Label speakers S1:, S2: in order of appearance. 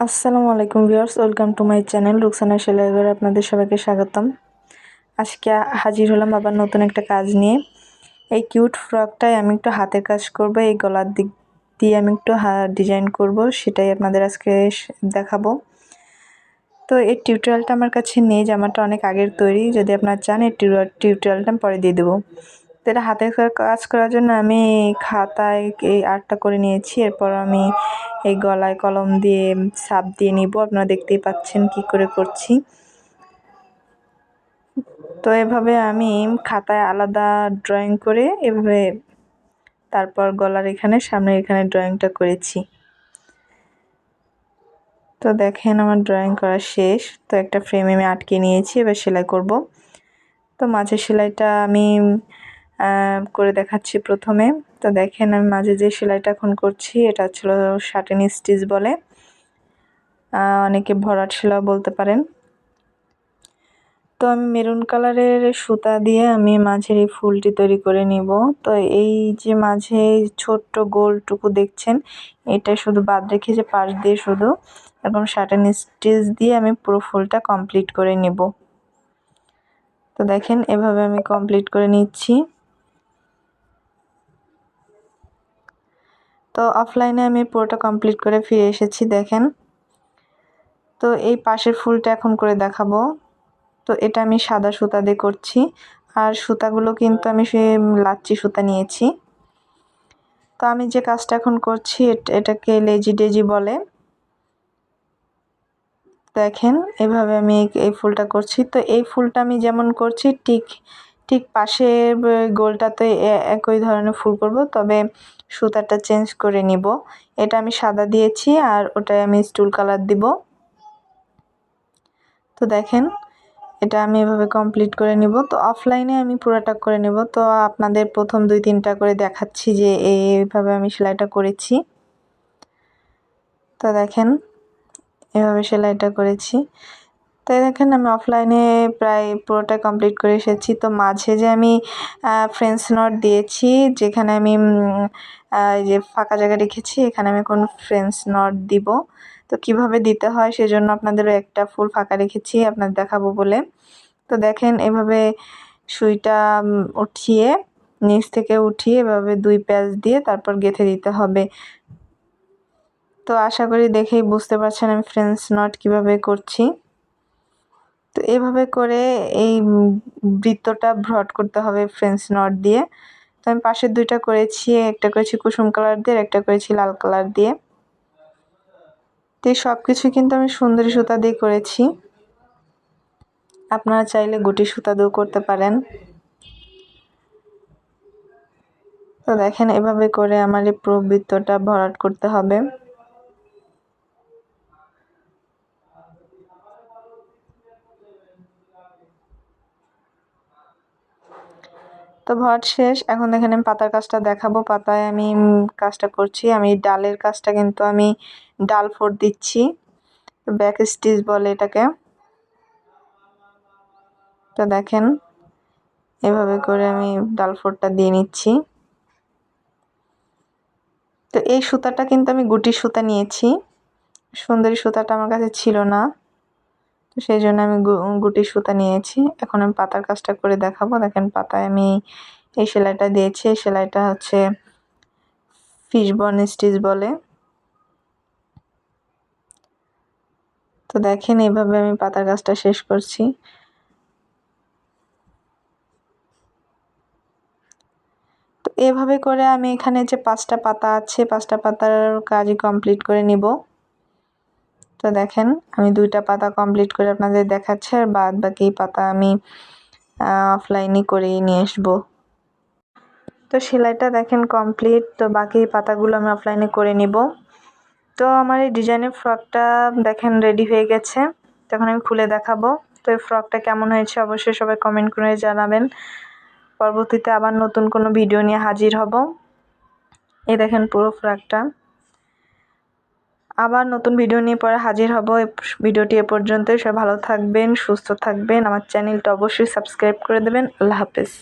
S1: আসসালামু আলাইকুম viewers, welcome to my channel Ruksana Selaighar, আপনাদের সবাইকে স্বাগতম। আজকে হাজির হলাম আবার নতুন একটা কাজ নিয়ে। এই কিউট ফ্রকটায় আমি একটু হাতের কাজ করব, এই গলার দিক দিয়ে আমি একটু ডিজাইন করব, সেটাই আপনাদের আজকে দেখাবো। তো এই টিউটোরিয়ালটা আমার কাছে নেই জামাটা অনেক আগের তৈরি, যদি আপনার চান এই টিউটোরিয়ালটা পরে দিয়ে দেবো। তো এটা হাতের কাজ করার জন্য আমি খাতায় এই আর্টটা করে নিয়েছি। এরপর আমি এই গলায় কলম দিয়ে সাপ দিয়ে নিব। আপনারা দেখতেই পাচ্ছেন কি করে করছি। তো এভাবে আমি খাতায় আলাদা ড্রয়িং করে এভাবে তারপর গলার এখানে সামনে এখানে ড্রয়িংটা করেছি। তো দেখেন আমার ড্রয়িং করা শেষ। তো একটা ফ্রেমে আমি আটকে নিয়েছি, এবার সেলাই করব। তো মাঝের সেলাইটা আমি করে দেখাচ্ছি প্রথমে। তো দেখেন আমি মাঝে যে সেলাইটা এখন করছি, এটা ছিল শার্টেন স্টিচ বলে। অনেকে ভরাট সেলাও বলতে পারেন। তো আমি মেরুন কালারের সুতা দিয়ে আমি মাঝের এই ফুলটি তৈরি করে নিব। তো এই যে মাঝে ছোট্ট গোলটুকু দেখছেন, এটা শুধু বাদ রেখে যে পাশ দিয়ে শুধু এবং শার্টেন স্টিচ দিয়ে আমি পুরো ফুলটা কমপ্লিট করে নিব। তো দেখেন এভাবে আমি কমপ্লিট করে নিচ্ছি। তো অফলাইনে আমি পুরোটা কমপ্লিট করে ফিরে এসেছি, দেখেন। তো এই পাশের ফুলটা এখন করে দেখাবো। তো এটা আমি সাদা সুতা দিয়ে করছি, আর সুতাগুলো কিন্তু আমি সে লাচ্চি সুতা নিয়েছি। তো আমি যে কাজটা এখন করছি এটাকে লেজি ডেজি বলে। দেখেন, এভাবে আমি এই ফুলটা করছি। তো এই ফুলটা আমি যেমন করছি, ঠিক ঠিক পাশে গোলটাতে একই ধরনের ফুল করব। তবে সুতাটা চেঞ্জ করে নিব। এটা আমি সাদা দিয়েছি আর ওটাই আমি স্টুল কালার দিব। তো দেখেন, এটা আমি এভাবে কমপ্লিট করে নিব। তো অফলাইনে আমি পুরোটা করে নেব। তো আপনাদের প্রথম দুই, তিনটা করে দেখাচ্ছি যে এইভাবে আমি সেলাইটা করেছি। তো দেখেন, এভাবে সেলাইটা করেছি। তাই দেখেন, আমি অফলাইনে প্রায় পুরোটা কমপ্লিট করে এসেছি। তো মাঝে যে আমি ফ্রেন্স নট দিয়েছি, যেখানে আমি যে ফাঁকা জায়গা রেখেছি, এখানে আমি কোন ফ্রেন্স নট দিব। তো কীভাবে দিতে হয় সেজন্য আপনাদেরও একটা ফুল ফাঁকা রেখেছি আপনার দেখাবো বলে। তো দেখেন, এভাবে সুইটা উঠিয়ে, নিচ থেকে উঠিয়ে এভাবে দুই প্যাচ দিয়ে তারপর গেঁথে দিতে হবে। তো আশা করি দেখেই বুঝতে পারছেন আমি ফ্রেন্স নট কীভাবে করছি। তো এভাবে করে এই বৃত্তটা ভ্রট করতে হবে ফ্রেন্স নট দিয়ে। তো আমি পাশের দুইটা করেছি, একটা করেছি কুসুম কালার দিয়ে একটা করেছি লাল কালার দিয়ে। তো সব কিছু কিন্তু আমি সুন্দরী সুতা দিয়ে করেছি। আপনারা চাইলে গুটি সুতা দিয়েও করতে পারেন। তো দেখেন, এভাবে করে আমার এই প্রবৃত্তটা ভরাট করতে হবে। তো ভট শেষ। এখন আমি পাতার কাজটা দেখাবো। পাতায় আমি কাজটা করছি। আমি ডালের কাজটা কিন্তু আমি ডাল ফোর দিচ্ছি। ব্যাক স্টিচ বলে এটাকে। তো দেখেন, এভাবে করে আমি ডাল ফোরটা দিয়ে নিচ্ছি। তো এই সুতাটা কিন্তু আমি গুটি সুতা নিয়েছি। সুন্দরী সুতাটা আমার কাছে ছিল না। তো সেই জন্য আমি গুটি সুতা নিয়েছি। এখন আমি পাতার কাজটা করে দেখাবো। দেখেন পাতায় আমি এই সেলাইটা দিয়েছি। এই সেলাইটা হচ্ছে ফিশ বন স্টিচ বলে। তো দেখেন এইভাবে আমি পাতার কাজটা শেষ করছি। তো এভাবে করে আমি এখানে যে পাঁচটা পাতা আছে, পাঁচটা পাতার কাজই কমপ্লিট করে নিব। তো দেখেন, আমি দুইটা পাতা কমপ্লিট করে আপনাদের দেখাচ্ছি আর বাদ বাকি পাতা আমি অফলাইনে করেই নিয়ে আসব। তো সেলাইটা দেখেন কমপ্লিট তো বাকি পাতাগুলো আমি অফলাইনে করে নিব। তো আমার এই ডিজাইনের ফ্রকটা দেখেন রেডি হয়ে গেছে, তখন আমি খুলে দেখাবো। তো এই ফ্রকটা কেমন হয়েছে অবশ্যই সবাই কমেন্ট করে জানাবেন। পরবর্তীতে আবার নতুন কোনো ভিডিও নিয়ে হাজির হব। এই দেখেন পুরো ফ্রকটা। আবার নতুন ভিডিও নিয়ে পরে হাজির হব। ভিডিওটি এ পর্যন্তই। সবাই ভালো থাকবেন, সুস্থ থাকবেন। আমার চ্যানেলটা অবশ্যই সাবস্ক্রাইব করে দেবেন। আল্লাহ হাফেজ।